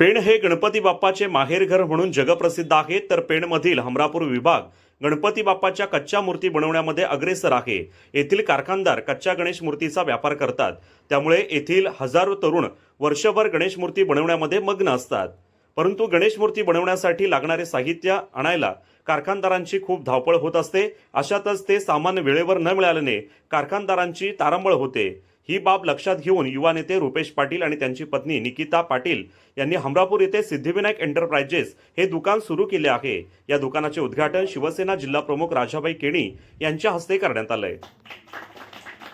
पेण हे गणपती बाप्पाचे माहेरघर म्हणून जगप्रसिद्ध आहे तर पेणमधील हमरापूर विभाग गणपती बाप्पाच्या कच्च्या मूर्ती बनवण्यामध्ये अग्रेसर आहे. येथील कारखानदार कच्च्या गणेश मूर्तीचा व्यापार करतात. त्यामुळे येथील हजारो तरुण वर्षभर गणेश मूर्ती बनवण्यामध्ये मग्न असतात. परंतु गणेश मूर्ती बनवण्यासाठी लागणारे साहित्य आणायला कारखानदारांची खूप धावपळ होत असते. अशातच ते सामान वेळेवर न मिळाल्याने कारखानदारांची तारंबळ होते. ही बाब लक्षात घेऊन युवा नेते रुपेश पाटील आणि त्यांची पत्नी निकिता पाटील यांनी हमरापूर येथे सिद्धिविनायक एंटरप्राइजेस हे दुकान सुरू केले आहे. या दुकानाचे उद्घाटन शिवसेना जिल्हा प्रमुख राजाबाई केणी यांच्या हस्ते करण्यात आलंय.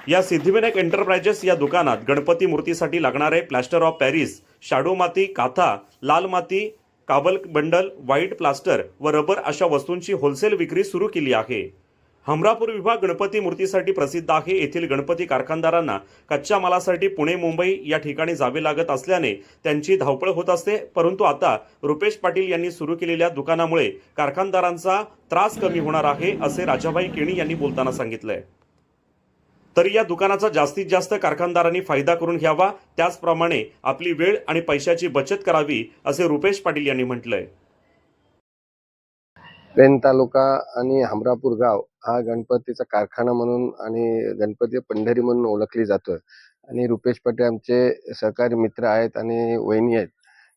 या सिद्धिविनायक एंटरप्राइजेस या दुकानात गणपती मूर्तीसाठी लागणारे प्लॅस्टर ऑफ पॅरिस शाडो माती काथा लाल माती काबल बंडल व्हाईट प्लास्टर व रबर अशा वस्तूंची होलसेल विक्री सुरू केली आहे. हमरापूर विभाग गणपती मूर्तीसाठी प्रसिद्ध आहे. येथील गणपती कारखानदारांना कच्च्या मालासाठी पुणे मुंबई या ठिकाणी जावे लागत असल्याने त्यांची धावपळ होत असते. परंतु आता रुपेश पाटील यांनी सुरू केलेल्या दुकानामुळे कारखानदारांचा त्रास कमी होणार आहे असे राजाभाई केणी यांनी बोलताना सांगितलंय. तर या दुकानाचा जास्तीत जास्त कारखानदारांनी फायदा करून घ्यावा. त्याचप्रमाणे आपली वेळ आणि पैशाची बचत करावी असे रुपेश पाटील यांनी म्हटलंय. पेण तालुका आणि हमरापूर गाव हा गणपतीचा कारखाना म्हणून आणि गणपती पंढरी म्हणून ओळखली जातो आणि रुपेश पटेल आमचे सहकारी मित्र आहेत आणि वहिनी आहेत.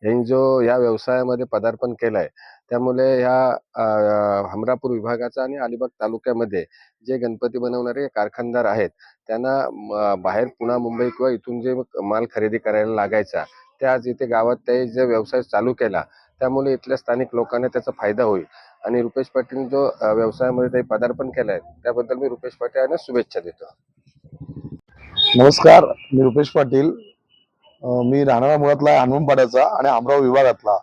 यांनी जो या व्यवसायामध्ये पदार्पण केलं आहे त्यामुळे ह्या हमरापूर विभागाचा आणि अलिबाग तालुक्यामध्ये जे गणपती बनवणारे कारखानदार आहेत त्यांना म, बाहेर पुणा मुंबई किंवा इथून जे माल खरेदी करायला लागायचा त्या आज इथे गावात ते जे व्यवसाय चालू केला त्यामुळे इथल्या स्थानिक लोकांना त्याचा फायदा होईल. आणि रुपेश पाटील जो व्यवसायामध्ये काही पदार्पण केलंय त्याबद्दल मी रुपेश पाटील यांना शुभेच्छा देतो. नमस्कार मी रुपेश पाटील. मी राहणारा मुळातला हनुमपाड्याचा आणि आमराव विभागातला.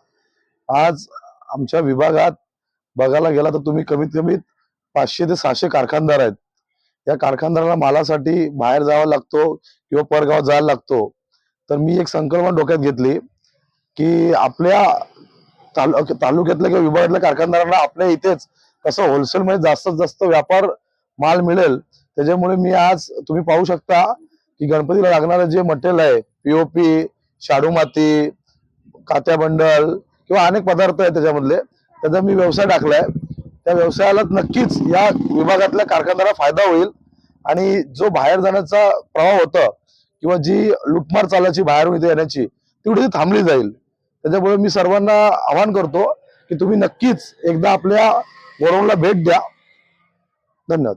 आज आमच्या विभागात बघायला गेला तर तुम्ही कमीत कमी पाचशे ते सहाशे कारखानदार आहेत. या कारखानदाराला मालासाठी बाहेर जावा लागतो किंवा परगावात जायला लागतो. तर मी एक संकल्पना डोक्यात घेतली की आपल्या तालु तालुक्यातल्या किंवा विभागातल्या कारखानदारांना आपल्या इथेच कसं होलसेल मध्ये जास्तीत जास्त व्यापार माल मिळेल त्याच्यामुळे मी आज तुम्ही पाहू शकता की गणपतीला लागणारं जे मटेरियल आहे पीओपी शाडू माती कात्या बंडल किंवा अनेक पदार्थ आहेत त्याच्यामधले त्याचा मी व्यवसाय टाकलाय. त्या व्यवसायाला नक्कीच या विभागातल्या कारखानदाराला फायदा होईल आणि जो बाहेर जाण्याचा प्रवाह होता किंवा जी लुटमार चालायची बाहेरून इथे येण्याची तेवढी ती थांबली जाईल. त्याच्यामुळे मी सर्वांना आवाहन करतो की तुम्ही नक्कीच एकदा आपल्या वरुणला भेट द्या. धन्यवाद.